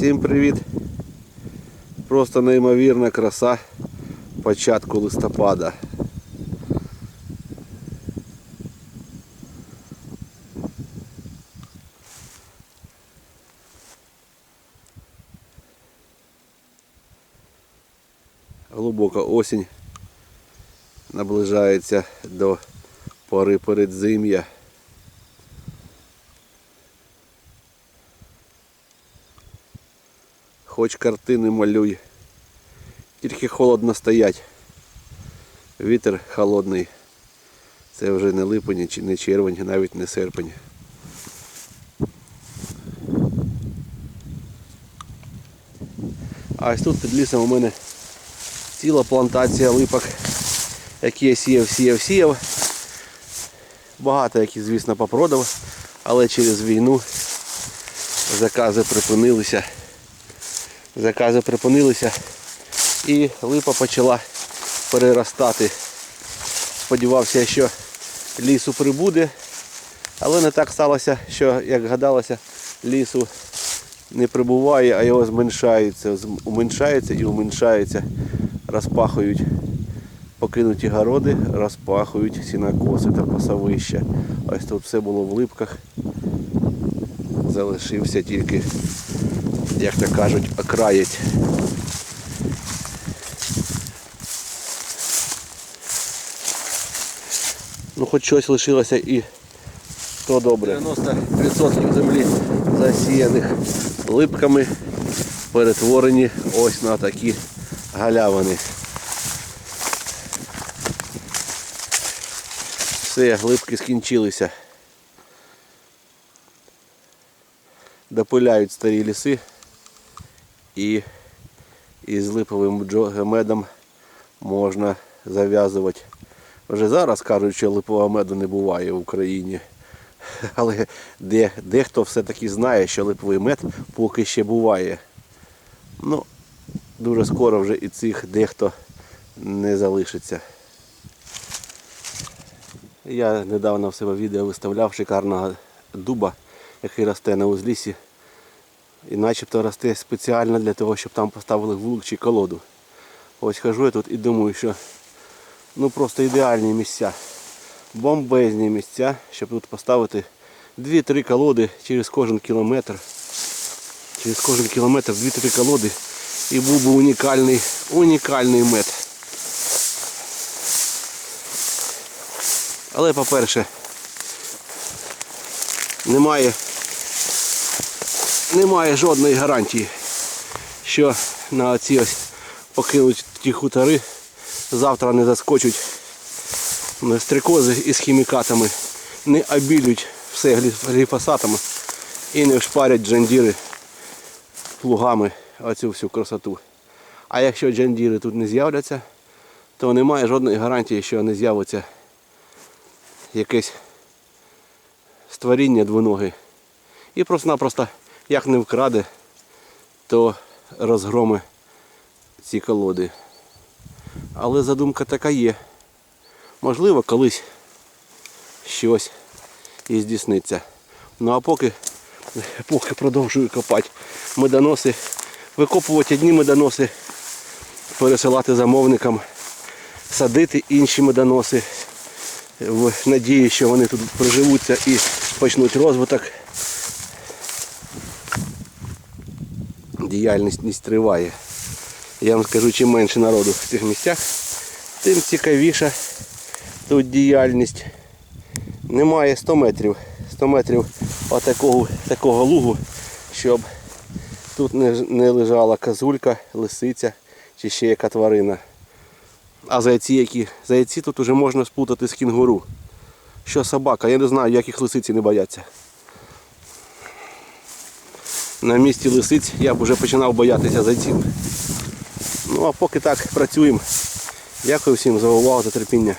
Всім привіт! Просто неймовірна краса початку листопада. Глибока осінь наближається до пори передзим'я. Хоч картини малюй. Тільки холодно стоять. Вітер холодний. Це вже не липень, не червень, навіть не серпень. А ось тут під лісом у мене ціла плантація липок, які я сіяв, сіяв, сіяв. Багато яких, звісно, попродав, але через війну закази припинилися закази припинилися і липа почала переростати. Сподівався, що лісу прибуде, але не так сталося, що, як гадалося, лісу не прибуває, а його зменшається, уменшається і уменшається, розпахують покинуті городи, розпахують сінокоси та пасовища. Ось тут все було в липках. Залишився тільки як то кажуть, окраєть. Ну хоч щось лишилося і то добре. 90% землі засіяних липками перетворені ось на такі галявини. Все, липки скінчилися. Допиляють старі ліси і із липовим медом можна зав'язувати. Вже зараз кажуть, що липового меду не буває в Україні. Але де, дехто все-таки знає, що липовий мед поки ще буває. Ну, дуже скоро вже і цих дехто не залишиться. Я недавно в себе відео виставляв шикарного дуба, який росте на узлісі. І начебто росте спеціально для того, щоб там поставили вулик чи колоду. Ось хожу я тут і думаю, що ну просто ідеальні місця. Бомбезні місця, щоб тут поставити 2-3 колоди через кожен кілометр. Через кожен кілометр 2-3 колоди і був би унікальний, унікальний мед. Але по-перше, немає немає жодної гарантії, що на ці ось покинуті хутори завтра не заскочуть стрикози із хімікатами, не обілють все глі- гліфосатами і не вшпарять джандіри плугами оцю всю красоту. А якщо джандіри тут не з'являться, то немає жодної гарантії, що не з'явиться якесь створіння двоноги. І просто-напросто як не вкраде, то розгроми ці колоди. Але задумка така є. Можливо, колись щось і здійсниться. Ну а поки, поки продовжую копати медоноси, викопувати одні медоноси, пересилати замовникам, садити інші медоноси в надії, що вони тут приживуться і почнуть розвиток. Діяльність триває. Я вам скажу, чим менше народу в цих місцях, тим цікавіша тут діяльність. Немає 100 метрів. 100 метрів отакого такого лугу, щоб тут не, не лежала козулька, лисиця чи ще яка тварина. А зайці які? Зайці тут уже можна спутати з кінгуру. Що собака? Я не знаю, як їх лисиці не бояться на місці лисиць я б вже починав боятися зайців. Ну а поки так працюємо. Дякую всім за увагу, за терпіння.